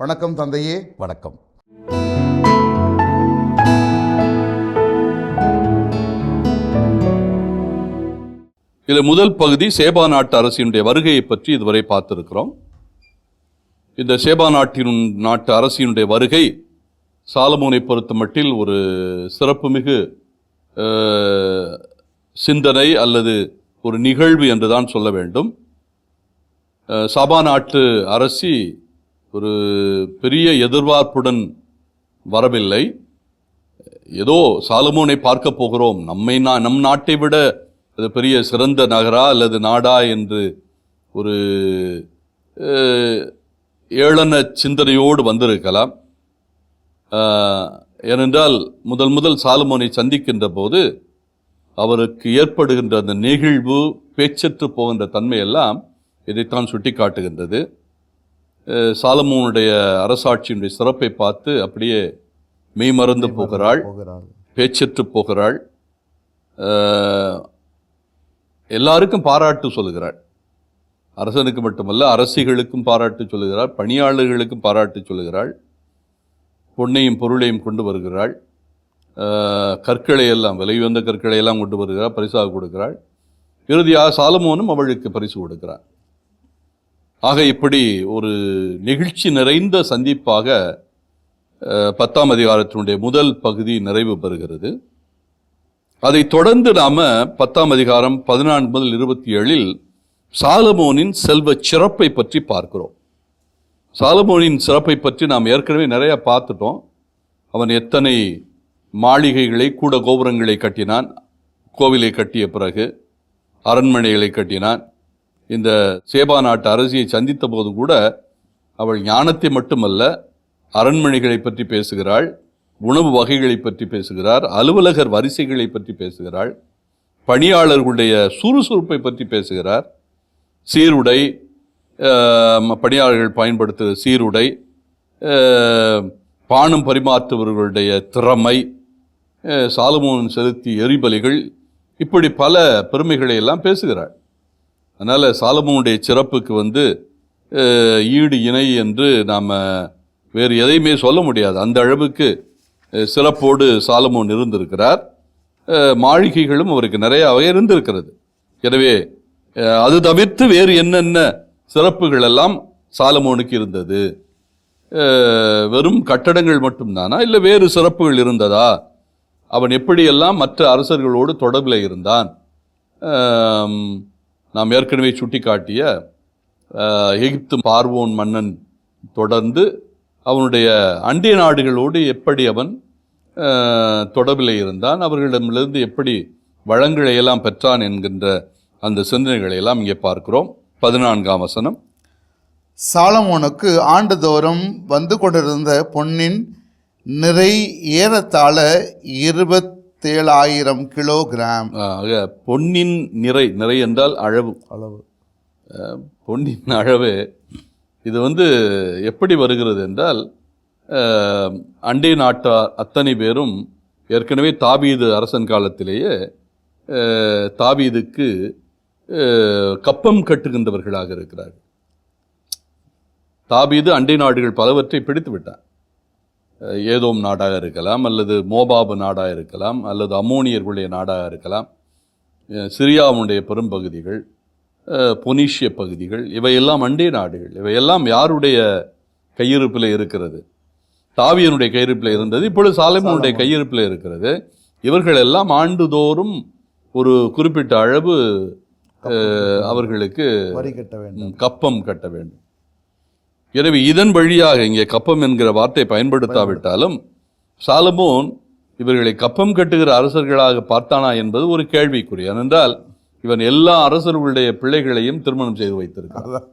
வணக்கம் தந்தையே வணக்கம். இதில் முதல் பகுதி சேபா நாட்டு அரசினுடைய வருகையை பற்றி இதுவரை பார்த்திருக்கிறோம். இந்த சேபா நாட்டின் நாட்டு அரசினுடைய வருகை சாலமோனை பொறுத்த மட்டில் ஒரு சிறப்புமிகு சிந்தனை அல்லது ஒரு நிகழ்வு என்று தான் சொல்ல வேண்டும். சபா நாட்டு அரசி ஒரு பெரிய எதிர்பார்ப்புடன் வரவில்லை. ஏதோ சாலமோனை பார்க்க போகிறோம். நம்மை நான் நம் நாட்டை விட அது பெரிய சிறந்த நகரா அல்லது நாடா என்று ஒரு ஏளன சிந்தனையோடு வந்திருக்கலாம். ஏனென்றால் முதல் முதல் சாலமோனை சந்திக்கின்ற போது அவருக்கு ஏற்படுகின்ற அந்த நெகிழ்வு பேச்சற்று போகின்ற தன்மையெல்லாம் இதைத்தான் சுட்டி காட்டுகின்றது சாலமோனுடைய அரசாட்சியினுடைய சிறப்பை பார்த்து அப்படியே மெய்மறந்து போகிறாள். போகிறாள். பேச்சற்று போகிறாள். எல்லாருக்கும் பாராட்டு சொல்லுகிறாள். அரசனுக்கு மட்டுமல்ல அரசிகளுக்கும் பாராட்டு சொல்லுகிறாள். பணியாளர்களுக்கும் பாராட்டு சொல்லுகிறாள். பொன்னையும் பொருளையும் கொண்டு வருகிறாள். கற்களை எல்லாம் விலை உயர்ந்த கற்களை எல்லாம் கொண்டு வருகிறாள் பரிசாக கொடுக்கிறாள். இறுதியாக சாலமோனும் அவளுக்கு பரிசு கொடுக்கிறார் ஆக இப்படி ஒரு நெகிழ்ச்சி நிறைந்த சந்திப்பாக பத்தாம் அதிகாரத்தினுடைய முதல் பகுதி நிறைவு பெறுகிறது. அதை தொடர்ந்து நாம பத்தாம் அதிகாரம் பதினான்கு முதல் இருபத்தி ஏழில் சாலமோனின் செல்வ சிறப்பை பற்றி பார்க்கிறோம். சாலமோனின் சிறப்பை பற்றி நாம் ஏற்கனவே நிறைய பார்த்துட்டோம். அவன் எத்தனை மாளிகைகளை கூட கோபுரங்களை கட்டினான் கோவிலை கட்டிய பிறகு அரண்மனைகளை கட்டினான் இந்த சேபா நாட்டு அரசியை சந்தித்த போது கூட அவள் ஞானத்தை மட்டுமல்ல அரண்மனைகளை பற்றி பேசுகிறாள் உணவு வகைகளை பற்றி பேசுகிறார் அலுவலகர் வரிசைகளை பற்றி பேசுகிறாள் பணியாளர்களுடைய சுறுசுறுப்பை பற்றி பேசுகிறார். சீருடை பணியாளர்கள் பயன்படுத்துகிற சீருடை பானம் பரிமாற்றுபவர்களுடைய திறமை சாலமோன் செலுத்தி எரிபலிகள் இப்படி பல பெருமைகளை எல்லாம் பேசுகிறாள். அதனால் சாலமோனுடைய சிறப்புக்கு வந்து ஈடு இணை என்று நாம் வேறு எதையுமே சொல்ல முடியாது. அந்த அளவுக்கு சிறப்போடு சாலமோன் இருந்திருக்கிறார். மாளிகைகளும் அவருக்கு நிறையாவே இருந்திருக்கிறது. எனவே அது தவிர்த்து வேறு என்னென்ன சிறப்புகள் எல்லாம் சாலமோனுக்கு இருந்தது? வெறும் கட்டடங்கள் மட்டும்தானா? இல்லை வேறு சிறப்புகள் இருந்ததா? அவன் எப்படியெல்லாம் மற்ற அரசர்களோடு தொடர்பில் இருந்தான்? நாம் ஏற்கனவே சுட்டிக்காட்டிய எகிப்து பார்வோன் மன்னன் தொடர்ந்து அவனுடைய அண்டிய நாடுகளோடு எப்படி அவன் தொடர்பில் இருந்தான் அவர்களிடமிருந்து எப்படி வளங்களை எல்லாம் பெற்றான் என்கின்ற அந்த சிந்தனைகளை எல்லாம் இங்கே பார்க்கிறோம். பதினான்காம் வசனம். சாலமோனுக்கு ஆண்டுதோறும் வந்து கொண்டிருந்த பொன்னின் நிறை ஏறத்தாழ இருபத்தேழாயிரம் கிலோகிராம். ஆக பொன்னின் நிறை நிறை என்றால் அளவு. அளவு. பொன்னின் அளவு இது வந்து எப்படி வருகிறது என்றால் அண்டை நாட்டார் அத்தனை பேரும் ஏற்கனவே தாபீது அரசன் காலத்திலேயே தாபீதுக்கு கப்பம் கட்டுகின்றவர்களாக இருக்கிறார்கள். தாபீது அண்டை நாடுகள் பலவற்றை பிடித்து விட்டான். ஏதோம் நாடாக இருக்கலாம் அல்லது மோபாபு நாடாக இருக்கலாம் அல்லது அம்மோனியர்களுடைய நாடாக இருக்கலாம். சிரியாவுடைய பெரும்பகுதிகள் பொனிஷிய பகுதிகள் இவையெல்லாம் அண்டை நாடுகள். இவையெல்லாம் யாருடைய கையிருப்பில் இருக்கிறது? தாவியனுடைய கையிருப்பில் இருந்தது இப்பொழுது சாலமோனுடைய கையிருப்பில் இருக்கிறது. இவர்கள் எல்லாம் ஆண்டுதோறும் ஒரு குறிப்பிட்ட அளவு அவர்களுக்கு கப்பம் கட்ட வேண்டும். எனவே இதன் வழியாக இங்கே கப்பம் என்கிற வார்த்தை பயன்படுத்தாவிட்டாலும் சாலமோன் இவர்களை கப்பம் கட்டுகிற அரசர்களாக பார்த்தானா என்பது ஒரு கேள்விக்குறி. ஏனென்றால் இவன் எல்லா அரசர்களுடைய பிள்ளைகளையும் திருமணம் செய்து வைத்திருக்கிறான். அதான்.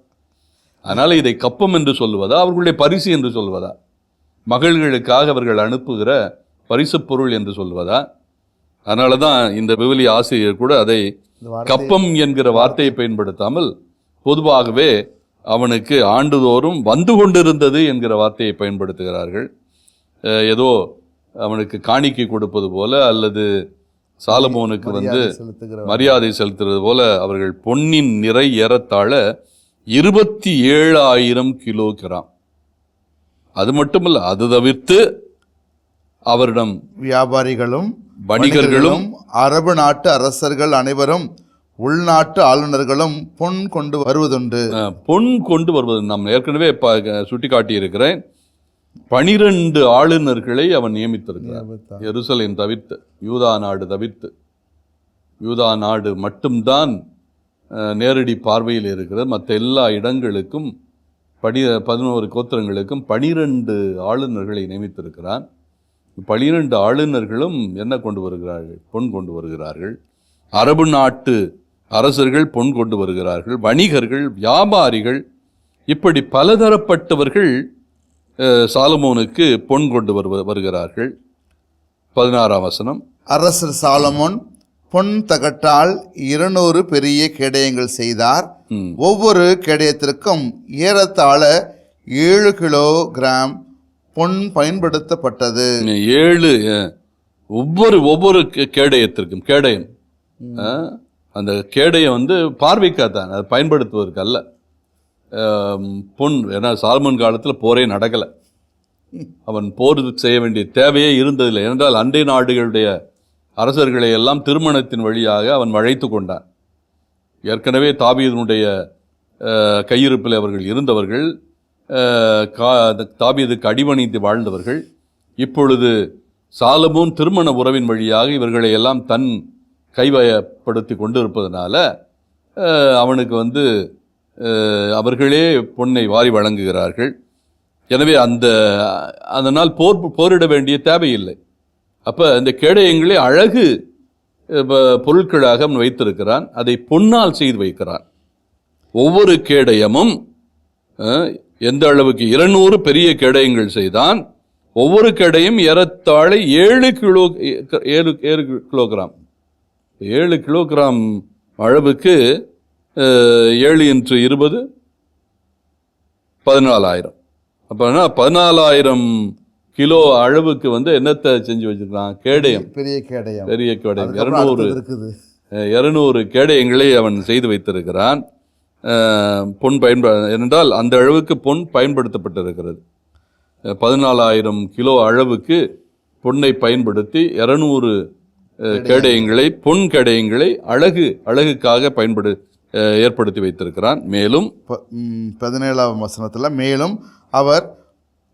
அதனால இதை கப்பம் என்று சொல்வதா அவர்களுடைய பரிசு என்று சொல்வதா மகள்களுக்காக அவர்கள் அனுப்புகிற பரிசுப் பொருள் என்று சொல்வதா அதனால தான் இந்த விவிலி ஆசிரியர் கூட அதை கப்பம் என்கிற வார்த்தையை பயன்படுத்தாமல் பொதுவாகவே அவனுக்கு ஆண்டுதோறும் வந்து கொண்டிருந்தது என்கிற வார்த்தையை பயன்படுத்துகிறார்கள். ஏதோ அவனுக்கு காணிக்கை கொடுப்பது போல அல்லது சாலமோனுக்கு வந்து மரியாதை செலுத்துறது போல அவர்கள் பொன்னின் நிறை ஏறத்தாழ இருபத்தி ஏழாயிரம் கிலோகிராம் அது மட்டுமல்ல அது தவிர்த்து அவரிடம் வியாபாரிகளும் வணிகர்களும் அரபு நாட்டு அரசர்கள் அனைவரும் உள்நாட்டு ஆளுநர்களும் பொன் கொண்டு வருவதுண்டு. பொன் கொண்டு வருவது நாம் ஏற்கனவே சுட்டி காட்டியிருக்கிறேன் பனிரெண்டு ஆளுநர்களை அவன் நியமித்திருக்கிறான் எருசலேம் தவிர்த்து யூதா நாடு தவிர்த்து. யூதா நாடு மட்டும்தான் நேரடி பார்வையில் இருக்கிறது. மற்ற எல்லா இடங்களுக்கும் படி பதினோரு கோத்திரங்களுக்கும் பனிரெண்டு ஆளுநர்களை நியமித்திருக்கிறான். பனிரெண்டு ஆளுநர்களும் என்ன கொண்டு வருகிறார்கள்? பொன் கொண்டு வருகிறார்கள். அரபு நாட்டு அரசர்கள் பொன் கொண்டு வருகிறார்கள் வணிகர்கள் வியாபாரிகள் இப்படி பலதரப்பட்டவர்கள் சாலமோனுக்கு பொன் கொண்டு வருவ வருகிறார்கள். பதினாறாம் வசனம். அரசர் சாலமோன் பொன் தகட்டால் இருநூறு பெரிய கேடயங்கள் செய்தார். ஒவ்வொரு கேடயத்திற்கும் ஏறத்தாழ ஏழு கிலோ கிராம் பொன் பயன்படுத்தப்பட்டது. ஏழு ஒவ்வொரு ஒவ்வொரு கேடயத்திற்கும் கேடயம். அந்த கேடையை வந்து பார்வைக்காதான் அதை பயன்படுத்துவதற்கு அல்ல பொன் ஏன்னா சால்மன் காலத்தில் போரே நடக்கலை. அவன் போர் செய்ய வேண்டிய தேவையே இருந்ததில்லை. ஏனென்றால் அண்டை நாடுகளுடைய அரசர்களை எல்லாம் திருமணத்தின் வழியாக அவன் வழைத்து கொண்டான். ஏற்கனவே தாபீதனுடைய கையிருப்பில் அவர்கள் இருந்தவர்கள் கா- தாபீதுக்கு அடிபணிந்து வாழ்ந்தவர்கள் இப்பொழுது சாலமும் திருமண உறவின் வழியாக இவர்களை எல்லாம் தன் கைவயப்படுத்தி கொண்டு இருப்பதனால அவனுக்கு வந்து அவர்களே பொன்னை வாரி வழங்குகிறார்கள். எனவே அந்த அதனால் போர் போரிட வேண்டிய தேவையில்லை. அப்போ இந்த கேடயங்களே அழகு பொருட்களாக அவன் வைத்திருக்கிறான். அதை பொன்னால் செய்து வைக்கிறான். ஒவ்வொரு கேடயமும் எந்த அளவுக்கு இருநூறு பெரிய கேடயங்கள் செய்தான் ஒவ்வொரு கேடயம் ஏறத்தாழ ஏழு கிலோ ஏழு ஏழு கிலோகிராம். ஏழு கிலோகிராம் அளவுக்கு ஏழு இன்று இருபது பதினாலாயிரம். அப்போனா பதினாலாயிரம் கிலோ அளவுக்கு வந்து என்னத்தை செஞ்சு வச்சிருக்கான் கேடயம். பெரிய கேடயம். பெரிய கேடயம். இரநூறு இரநூறு கேடயங்களை அவன் செய்து வைத்திருக்கிறான். பொன் பயன்ப ஏனென்றால் அந்த அளவுக்கு பொன் பயன்படுத்தப்பட்டிருக்கிறது. பதினாலாயிரம் கிலோ அளவுக்கு பொன்னை பயன்படுத்தி இரநூறு கேடயங்களை பொன் கேடயங்களை அழகு அழகுக்காக பயன்படு ஏற்படுத்தி வைத்திருக்கிறான். மேலும் பதினேழாம் வசனத்துல மேலும் அவர்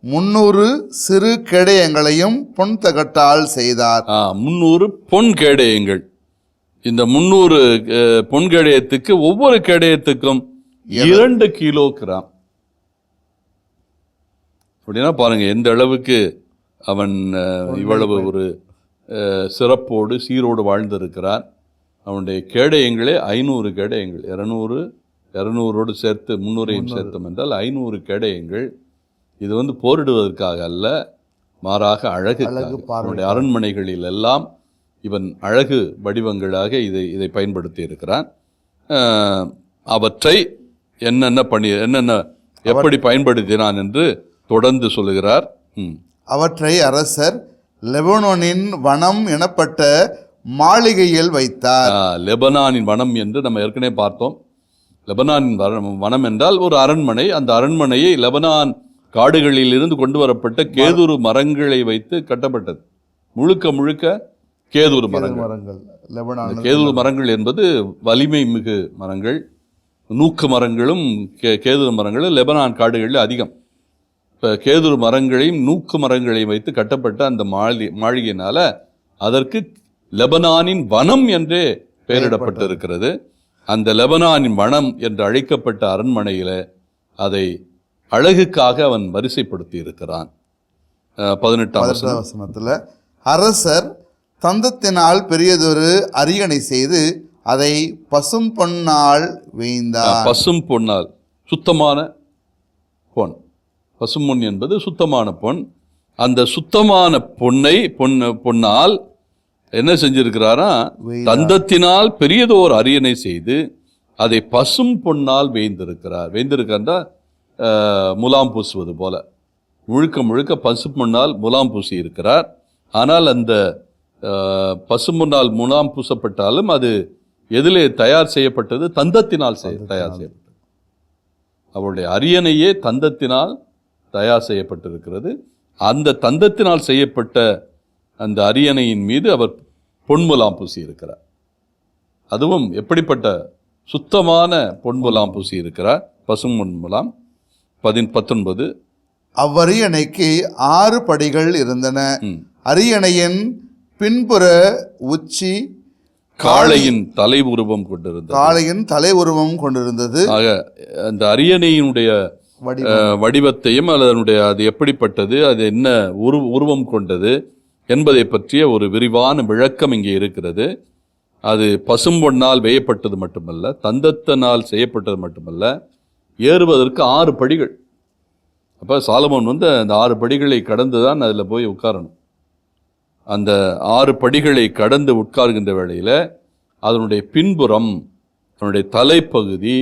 முன்னூறு சிறு கேடயங்களையும் பொன் தகட்டால் செய்தார். முந்நூறு பொன் கேடயங்கள். இந்த அஹ், பொன் கேடயத்துக்கு ஒவ்வொரு கேடயத்துக்கும் இரண்டு கிலோ கிராம். அப்படின்னா பாருங்க எந்த அளவுக்கு அவன் இவ்வளவு ஒரு சிறப்போடு சீரோடு வாழ்ந்திருக்கிறான் அவனுடைய கேடயங்களே ஐநூறு கேடயங்கள். இரநூறு இரநூறோடு சேர்த்து முந்நூறையும் சேர்த்தோம் என்றால் ஐநூறு கேடயங்கள். இது வந்து போரிடுவதற்காக அல்ல மாறாக அழகு. அவனுடைய அரண்மனைகளில் எல்லாம் இவன் அழகு வடிவங்களாக இதை இதை பயன்படுத்தி இருக்கிறான். அவற்றை என்னென்ன பண்ணி என்னென்ன எப்படி பயன்படுத்தினான் என்று தொடர்ந்து சொல்லுகிறார். அவற்றை அரசர் லெபனோனின் வனம் எனப்பட்ட மாளிகையில் வைத்தார். லெபனானின் வனம் என்று நம்ம ஏற்கனவே பார்த்தோம். லெபனானின் வனம் என்றால் ஒரு அரண்மனை. அந்த அரண்மனையை லெபனான் காடுகளில் இருந்து கொண்டு வரப்பட்ட கேதுரு மரங்களை வைத்து கட்டப்பட்டது. முழுக்க முழுக்க கேதுரு மரங்கள். மரங்கள். லெபனான் கேதுரு மரங்கள் என்பது வலிமை மிகு மரங்கள். நூக்கு மரங்களும் கே கேதுரு மரங்களும் லெபனான் காடுகளில் அதிகம். இப்போ கேதுரு மரங்களையும் நூக்கு மரங்களையும் வைத்து கட்டப்பட்ட அந்த மாளி மாளிகையினால அதற்கு லெபனானின் வனம் என்றே பெயரிடப்பட்டிருக்கிறது. அந்த லெபனானின் வனம் என்று அழைக்கப்பட்ட அரண்மனையில் அதை அழகுக்காக அவன் வரிசைப்படுத்தி இருக்கிறான் பதினெட்டாம் வசனத்தில் அரசர் தந்தத்தினால் பெரியதொரு அரியணை செய்து அதை பசும் பொன்னால் வேய்ந்தார். பசும் பொன்னால் சுத்தமான பொன். பசும்பொன் என்பது சுத்தமான பொன். அந்த சுத்தமான பொன்னை பொன் பொன்னால் என்ன செஞ்சிருக்கிறாரா? தந்தத்தினால் பெரியதோர் அரியணை செய்து அதை பசும் பொன்னால் வேய்ந்திருக்கிறார். வேய்ந்திருக்கிறா முலாம் பூசுவது போல. முழுக்க முழுக்க பசு பொன்னால் முலாம் பூசி இருக்கிறார். ஆனால் அந்த பசும்பொன்னால் முலாம் பூசப்பட்டாலும் அது எதிலே தயார் செய்யப்பட்டது தந்தத்தினால். தயார் செய்யப்பட்டது. அவருடைய அரியணையே தந்தத்தினால் தயார் செய்யப்பட்டிருக்கிறது. அந்த தந்தத்தினால் செய்யப்பட்ட அந்த அரியணையின் மீது அவர் பொன்முலாம் பூசி இருக்கிறார் அதுவும் எப்படிப்பட்ட சுத்தமான பொன்முலாம் பூசி இருக்கிறார் பசும் பொன்முலாம் பதின் பத்தொன்பது. அவ்வரியணைக்கு ஆறு படிகள் இருந்தன. அரியணையின் பின்புற உச்சி காளையின் தலை உருவம் கொண்டிருந்தது. காளையின் தலை உருவம் கொண்டிருந்தது. ஆக அந்த அரியணையினுடைய வடிவத்தையும் அதனுடைய அது எப்படிப்பட்டது அது என்ன உரு உருவம் கொண்டது என்பதை பற்றிய ஒரு விரிவான விளக்கம் இங்கே இருக்கிறது. அது பசும்பொன்னால் வேயப்பட்டது மட்டுமல்ல தந்தத்தினால் செய்யப்பட்டது மட்டுமல்ல ஏறுவதற்கு ஆறு படிகள். அப்போ சாலமோன் வந்து அந்த ஆறு படிகளை கடந்து தான் அதில் போய் உட்காரணும். அந்த ஆறு படிகளை கடந்து உட்காருகின்ற வேளையில் அதனுடைய பின்புறம் அதனுடைய தலைப்பகுதி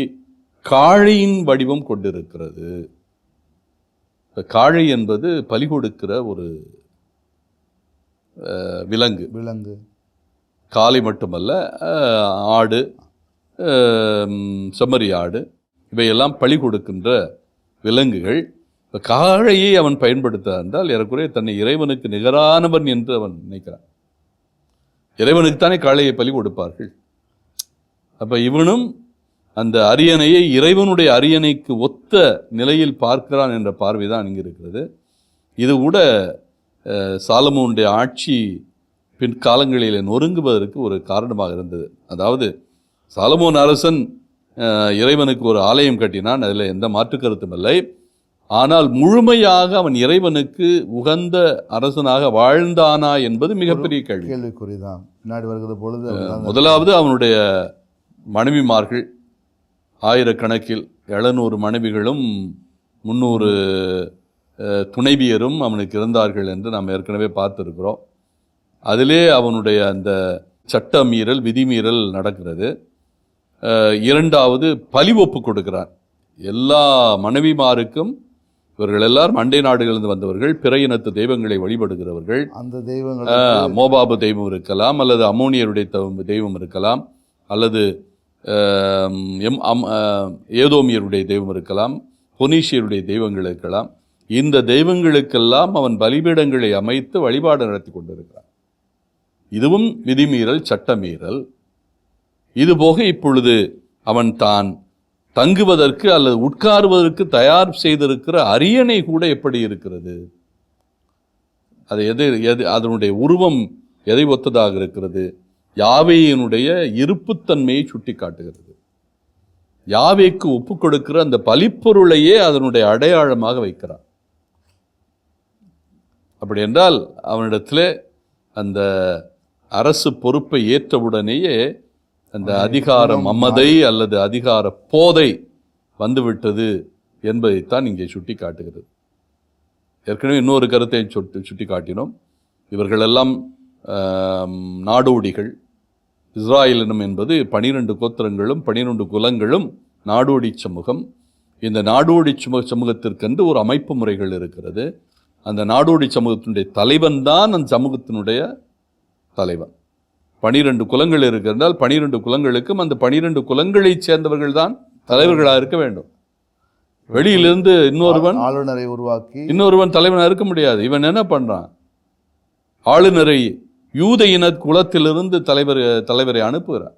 காளையின் வடிவம் கொண்டிருக்கிறது. காளை என்பது பலி கொடுக்கிற ஒரு விலங்கு. விலங்கு. காளை மட்டுமல்ல ஆடு செம்மறி ஆடு இவையெல்லாம் பலி கொடுக்கின்ற விலங்குகள். இப்ப காளையை அவன் பயன்படுத்த என்றால் ஏறக்குறைய தன்னை இறைவனுக்கு நிகரானவன் என்று அவன் நினைக்கிறான். இறைவனுக்கு தானே காளையை பலி கொடுப்பார்கள். அப்ப இவனும் அந்த அரியணையை இறைவனுடைய அரியணைக்கு ஒத்த நிலையில் பார்க்கிறான் என்ற பார்வைதான் இங்கு இருக்கிறது. இது கூட சாலமோனுடைய ஆட்சி பின்காலங்களில் நொறுங்குவதற்கு ஒரு காரணமாக இருந்தது. அதாவது சாலமோன் அரசன் இறைவனுக்கு ஒரு ஆலயம் கட்டினான் அதில் எந்த மாற்று கருத்தும் இல்லை. ஆனால் முழுமையாக அவன் இறைவனுக்கு உகந்த அரசனாக வாழ்ந்தானா என்பது மிகப்பெரிய கேள்வி. கேள்விக்குறிதான். பின்னாடி வருகிற பொழுது முதலாவது அவனுடைய மனைவிமார்கள் ஆயிரக்கணக்கில் எழுநூறு மனைவிகளும் முந்நூறு துணைவியரும் அவனுக்கு இருந்தார்கள் என்று நாம் ஏற்கனவே பார்த்துருக்கிறோம். அதிலே அவனுடைய அந்த சட்ட மீறல் விதிமீறல் நடக்கிறது. இரண்டாவது பலி ஒப்பு கொடுக்கிறான். எல்லா மனைவிமாருக்கும் இவர்கள் எல்லாரும் அண்டை நாடுகளிலிருந்து வந்தவர்கள் பிற இனத்து தெய்வங்களை வழிபடுகிறவர்கள். அந்த தெய்வங்கள் மோபாபு தெய்வம் இருக்கலாம் அல்லது அம்மோனியருடைய தெய்வம் இருக்கலாம் அல்லது எம் அம் ஏதோமியருடைய தெய்வம் இருக்கலாம் பொனீஷியருடைய தெய்வங்கள் இருக்கலாம். இந்த தெய்வங்களுக்கெல்லாம் அவன் பலிபீடங்களை அமைத்து வழிபாடு நடத்தி கொண்டிருக்கிறான். இதுவும் விதிமீறல் சட்டமீறல். இதுபோக இப்பொழுது அவன் தான் தங்குவதற்கு அல்லது உட்காருவதற்கு தயார் செய்திருக்கிற அரியணை கூட எப்படி இருக்கிறது? அது எது எது அதனுடைய உருவம் எதை ஒத்ததாக இருக்கிறது? யாவேயினுடைய இருப்புத்தன்மையை சுட்டி காட்டுகிறது யாவேக்கு ஒப்பு கொடுக்கிற அந்த பலிப்பொருளையே அதனுடைய அடையாளமாக வைக்கிறான் அப்படி என்றால் அவனிடத்திலே அந்த அரசு பொறுப்பை ஏற்றவுடனேயே அந்த அதிகார மமதை அல்லது அதிகார போதை வந்துவிட்டது என்பதைத்தான் இங்கே சுட்டி காட்டுகிறது ஏற்கனவே இன்னொரு கருத்தை சுட்டி சுட்டி காட்டினோம் இவர்களெல்லாம் நாடோடிகள் இஸ்ராயலினம் என்பது பனிரெண்டு கோத்திரங்களும் பனிரெண்டு குலங்களும் நாடோடி சமூகம். இந்த நாடோடி சமூக சமூகத்திற்கென்று ஒரு அமைப்பு முறைகள் இருக்கிறது. அந்த நாடோடி சமூகத்தினுடைய தலைவன் தான் அந்த சமூகத்தினுடைய தலைவன். பனிரெண்டு குலங்கள் இருக்கிறதால் பனிரெண்டு குலங்களுக்கும் அந்த பனிரெண்டு குலங்களைச் சேர்ந்தவர்கள் தான் தலைவர்களாக இருக்க வேண்டும். வெளியிலிருந்து இன்னொருவன் ஆளுநரை உருவாக்கி இன்னொருவன் தலைவனாக இருக்க முடியாது. இவன் என்ன பண்றான்? ஆளுநரை யூத இன குலத்திலிருந்து தலைவர் தலைவரை அனுப்புகிறார்.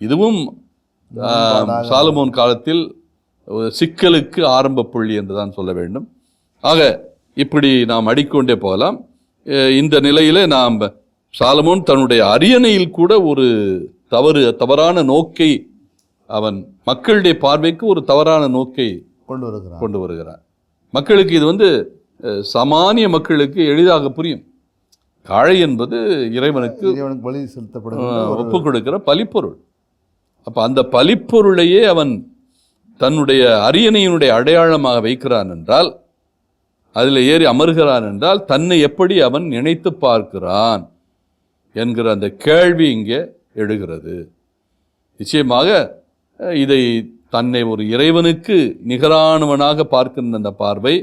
இதுவும் சாலமோன் காலத்தில் சிக்கலுக்கு ஆரம்ப புள்ளி என்று தான் சொல்ல வேண்டும். ஆக இப்படி நாம் அடிக்கொண்டே போகலாம். இந்த நிலையிலே நாம் சாலமோன் தன்னுடைய அரியணையில் கூட ஒரு தவறு தவறான நோக்கை அவன் மக்களுடைய பார்வைக்கு ஒரு தவறான நோக்கை கொண்டு வருகிறான். கொண்டு வருகிறார் மக்களுக்கு இது வந்து சாமானிய மக்களுக்கு எளிதாக புரியும். காளை என்பது இறைவனுக்கு இறைவனுக்கு பலி ஒரு ஒப்புக் கொடுக்கிற பலிப்பொருள் அப்ப அந்த பலிப்பொருளையே அவன் தன்னுடைய அரியணையினுடைய அடையாளமாக வைக்கிறான் என்றால் அதில் ஏறி அமர்கிறான் என்றால் தன்னை எப்படி அவன் நினைத்து பார்க்கிறான் என்கிற அந்த கேள்வி இங்கே எழுகிறது. நிச்சயமாக இதை தன்னை ஒரு இறைவனுக்கு நிகரானவனாக பார்க்கின்ற அந்த பார்வை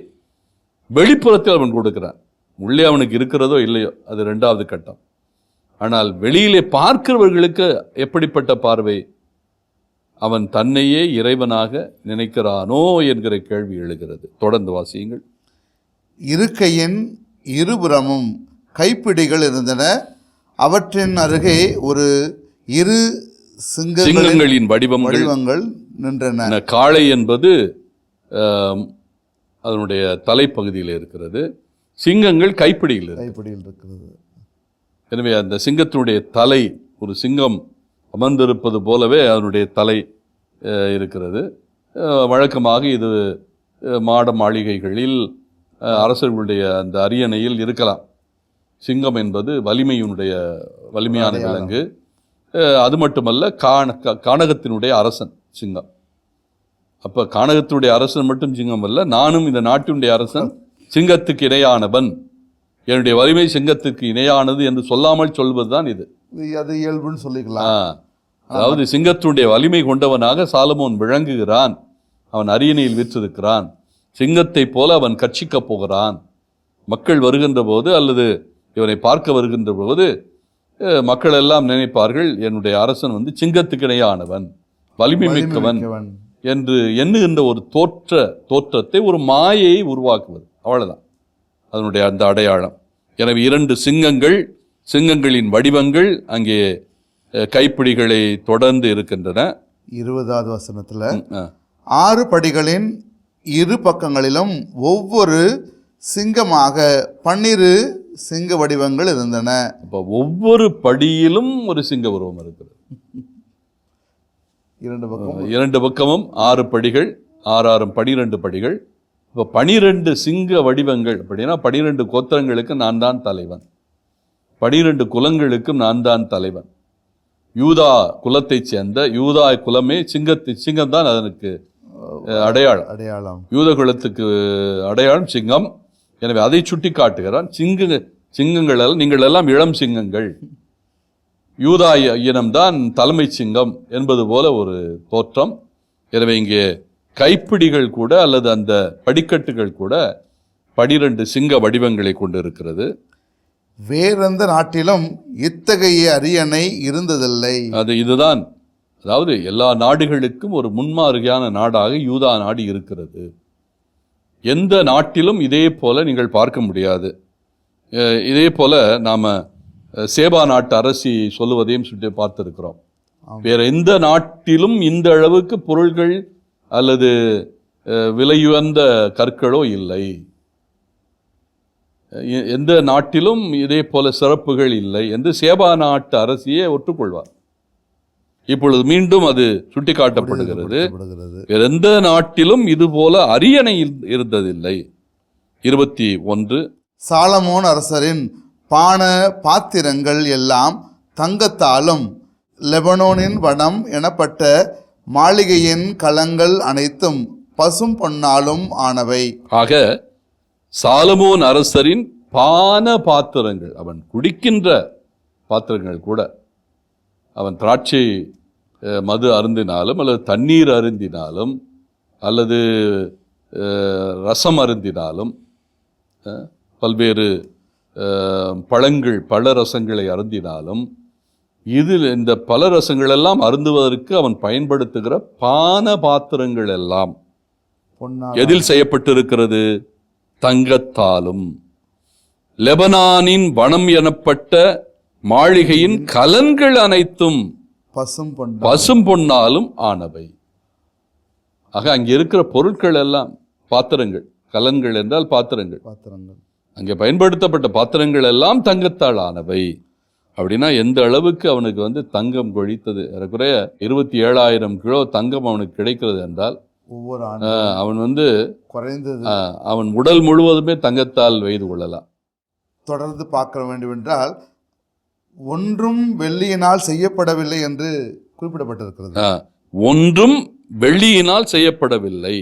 வெளிப்புறத்தில் அவன் கொடுக்கிறான். உள்ளே அவனுக்கு இருக்கிறதோ இல்லையோ அது ரெண்டாவது கட்டம். ஆனால் வெளியிலே பார்க்கிறவர்களுக்கு எப்படிப்பட்ட பார்வை? அவன் தன்னையே இறைவனாக நினைக்கிறானோ என்கிற கேள்வி எழுகிறது. தொடர்ந்து வாசியுங்கள். இருக்கையின் இருபுறமும் கைப்பிடிகள் இருந்தன. அவற்றின் அருகே ஒரு இரு சிங்கங்களின் சிங்கங்களின் வடிவங்கள் நின்றன. காளை என்பது அதனுடைய தலைப்பகுதியில் இருக்கிறது. சிங்கங்கள் கைப்பிடியில் கைப்பிடியில் இருக்கிறது. எனவே அந்த சிங்கத்தினுடைய தலை ஒரு சிங்கம் அமர்ந்திருப்பது போலவே அதனுடைய தலை இருக்கிறது. வழக்கமாக இது மாட மாளிகைகளில் அரசர்களுடைய அந்த அரியணையில் இருக்கலாம். சிங்கம் என்பது வலிமையினுடைய வலிமையான. விலங்கு. அது மட்டுமல்ல காண கானகத்தினுடைய அரசன் சிங்கம். அப்போ கானகத்தினுடைய அரசன் மட்டும் சிங்கம் அல்ல நானும் இந்த நாட்டினுடைய அரசன் சிங்கத்துக்கு இணையானவன். என்னுடைய வலிமை சிங்கத்துக்கு இணையானது என்று சொல்லாமல் சொல்வதுதான் இது. இது அது இயல்புன்னு. சொல்லிக்கலாம். அதாவது சிங்கத்துடைய வலிமை கொண்டவனாக சாலமோன் விளங்குகிறான். அவன் அரியணையில் வீற்றிருக்கிறான். சிங்கத்தைப் போல அவன் கட்சிக்கப் போகிறான். மக்கள் வருகின்ற போது அல்லது இவனை பார்க்க வருகின்ற போது மக்கள் எல்லாம் நினைப்பார்கள் என்னுடைய அரசன் வந்து சிங்கத்துக்கு இணையானவன் வலிமை மிக்கவன். என்று எண்ணுகின்ற ஒரு தோற்ற தோற்றத்தை ஒரு மாயையை உருவாக்குவது. அவ்வளவுதான். அதனுடைய அந்த அடையாளம். எனவே இரண்டு சிங்கங்கள் சிங்கங்களின் வடிவங்கள் அங்கே கைப்பிடிகளை தொடர்ந்து இருக்கின்றன. இருபதாவது வசனத்துல ஆறு படிகளின் இரு பக்கங்களிலும் ஒவ்வொரு சிங்கமாக பன்னிரு சிங்க வடிவங்கள் இருந்தன. அப்போ ஒவ்வொரு படியிலும் ஒரு சிங்க உருவம் இருக்கிறது. இரண்டு பக்கம் இரண்டு பக்கமும் ஆறு படிகள் ஆறாறும் பனிரெண்டு படிகள். இப்போ பனிரெண்டு சிங்க வடிவங்கள் அப்படின்னா பனிரெண்டு கோத்திரங்களுக்கு நான் தான் தலைவன். பனிரெண்டு குலங்களுக்கும் நான் தான் தலைவன். யூதா குலத்தைச் சேர்ந்த யூதா குலமே சிங்கத்தை சிங்கம் தான் அதனுக்கு அடையாளம். அடையாளம். யூத குலத்துக்கு அடையாளம் சிங்கம். எனவே அதை சுட்டி காட்டுகிறான் சிங்க சிங்கங்கள் எல்லாம் நீங்கள் எல்லாம் இளம் சிங்கங்கள். யூதா இனம்தான் தலைமை சிங்கம் என்பது போல ஒரு தோற்றம். எனவே இங்கே கைப்பிடிகள் கூட அல்லது அந்த படிக்கட்டுகள் கூட பனிரெண்டு சிங்க வடிவங்களை கொண்டு இருக்கிறது வேறெந்த நாட்டிலும் இத்தகைய அரியணை இருந்ததில்லை. அது இதுதான். அதாவது எல்லா நாடுகளுக்கும் ஒரு முன்மாதிரியான நாடாக யூதா நாடு இருக்கிறது. எந்த நாட்டிலும் இதே போல நீங்கள் பார்க்க முடியாது. இதே போல நாம சேபா நாட்டு அரசி சொல்லுவதையும் சுட்டி பார்த்திருக்கிறோம். வேற எந்த நாட்டிலும் இந்த அளவுக்கு பொருள்கள் அல்லது விலையுயர்ந்த கற்களோ இல்லை. எந்த நாட்டிலும் இதே போல சிறப்புகள் இல்லை என்று சேபா நாட்டு அரசியே ஒற்றுக்கொள்வார் இப்பொழுது மீண்டும் அது சுட்டிக்காட்டப்படுகிறது. படுகிறது வேற எந்த நாட்டிலும் இது போல அரியணை இரு- இருந்ததில்லை. இருபத்தி ஒன்று. சாலமோன் அரசரின் பான பாத்திரங்கள் எல்லாம் தங்கத்தாலும் லெபனோனின் வனம் எனப்பட்ட மாளிகையின் கலங்கள் அனைத்தும் பசும் பொன்னாலும் ஆனவை. ஆக சாலமோன் அரசரின் பான பாத்திரங்கள் அவன் குடிக்கின்ற பாத்திரங்கள் கூட அவன் திராட்சை மது அருந்தினாலும் அல்லது தண்ணீர் அருந்தினாலும் அல்லது ரசம் அருந்தினாலும் பல்வேறு பழங்கள் பழ ரசங்களை அருந்தினாலும் இதில் இந்த பல ரசங்கள் எல்லாம் அருந்துவதற்கு அவன் பயன்படுத்துகிற பான பாத்திரங்கள் எல்லாம் எதில் செய்யப்பட்டிருக்கிறது? தங்கத்தாலும். லெபனானின் வனம் எனப்பட்ட மாளிகையின் கலன்கள் அனைத்தும் பசும் பொன் பசும் பொன்னாலும் ஆனவை. ஆக அங்கே இருக்கிற பொருட்கள் எல்லாம் பாத்திரங்கள். கலன்கள் என்றால் பாத்திரங்கள். பாத்திரங்கள். அங்கே பயன்படுத்தப்பட்ட பாத்திரங்கள் எல்லாம் தங்கத்தால் ஆனவை. அப்படின்னா எந்த அளவுக்கு அவனுக்கு வந்து தங்கம் கொழித்தது? ஏறக்குறைய இருபத்தி ஏழாயிரம் கிலோ தங்கம் அவனுக்கு கிடைக்கிறது என்றால் ஒவ்வொரு அவன் வந்து குறைந்தது அவன் உடல் முழுவதுமே தங்கத்தால் வைது கொள்ளலாம். தொடர்ந்து பார்க்க வேண்டும் என்றால் ஒன்றும் வெள்ளியினால் செய்யப்படவில்லை என்று குறிப்பிடப்பட்டிருக்கிறது. ஒன்றும் வெள்ளியினால் செய்யப்படவில்லை.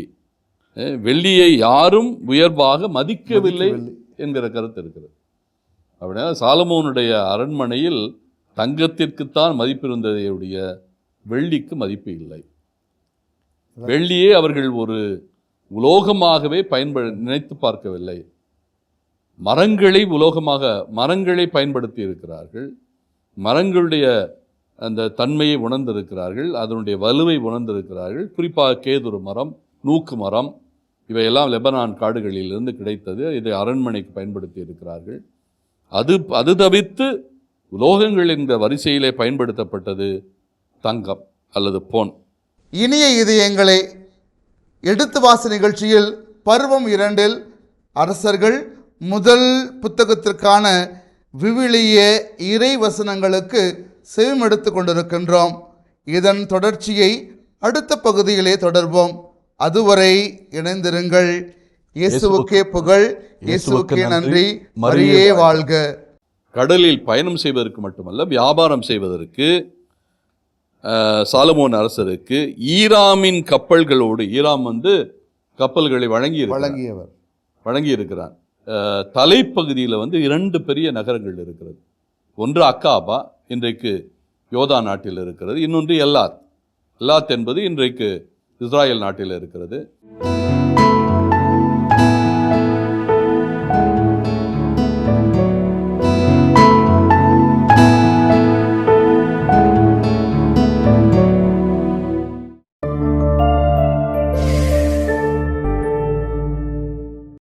வெள்ளியை யாரும் உயர்வாக மதிக்கவில்லை. என்கிற கருத்து இருக்கிறது. அப்படின்னா சாலமோனுடைய அரண்மனையில் தங்கத்திற்குத்தான் மதிப்பு இருந்ததையுடைய வெள்ளிக்கு மதிப்பு இல்லை. வெள்ளியை அவர்கள் ஒரு உலோகமாகவே பயன்படு நினைத்து பார்க்கவில்லை. மரங்களை உலோகமாக மரங்களை பயன்படுத்தி இருக்கிறார்கள் மரங்களுடைய அந்த தன்மையை உணர்ந்திருக்கிறார்கள். அதனுடைய வலுவை உணர்ந்திருக்கிறார்கள். குறிப்பாக கேதுரு மரம் நூக்கு மரம் இவையெல்லாம் லெபனான் காடுகளிலிருந்து கிடைத்தது. இதை அரண்மனைக்கு பயன்படுத்தி இருக்கிறார்கள் அது அது தவிர்த்து உலோகங்கள் என்ற வரிசையிலே பயன்படுத்தப்பட்டது தங்கம் அல்லது பொன். இனிய இதயங்களே எடுத்து வாச நிகழ்ச்சியில் பருவம் இரண்டில் அரசர்கள் முதல் புத்தகத்திற்கான விவிலிய இறை வசனங்களுக்கு செவிமெடுத்து கொண்டிருக்கின்றோம். இதன் தொடர்ச்சியை அடுத்த பகுதியிலே தொடர்வோம். அதுவரை இணைந்திருங்கள். இயேசுவுக்கே புகழ் இயேசுவுக்கே நன்றி மரியே வாழ்க. கடலில் பயணம் செய்வதற்கு மட்டுமல்ல வியாபாரம் செய்வதற்கு சாலமோன் அரசருக்கு ஈராமின் கப்பல்களோடு ஈராம் வந்து கப்பல்களை வழங்கி வழங்கியவர். வழங்கி இருக்கிறான் தலைப்பகுதியில் வந்து இரண்டு பெரிய நகரங்கள் இருக்கிறது. ஒன்று அக்காபா இன்றைக்கு யோதா நாட்டில் இருக்கிறது. இன்னொன்று எல்லாத். எல்லாத் என்பது இன்றைக்கு இஸ்ராயல் நாட்டில் இருக்கிறது.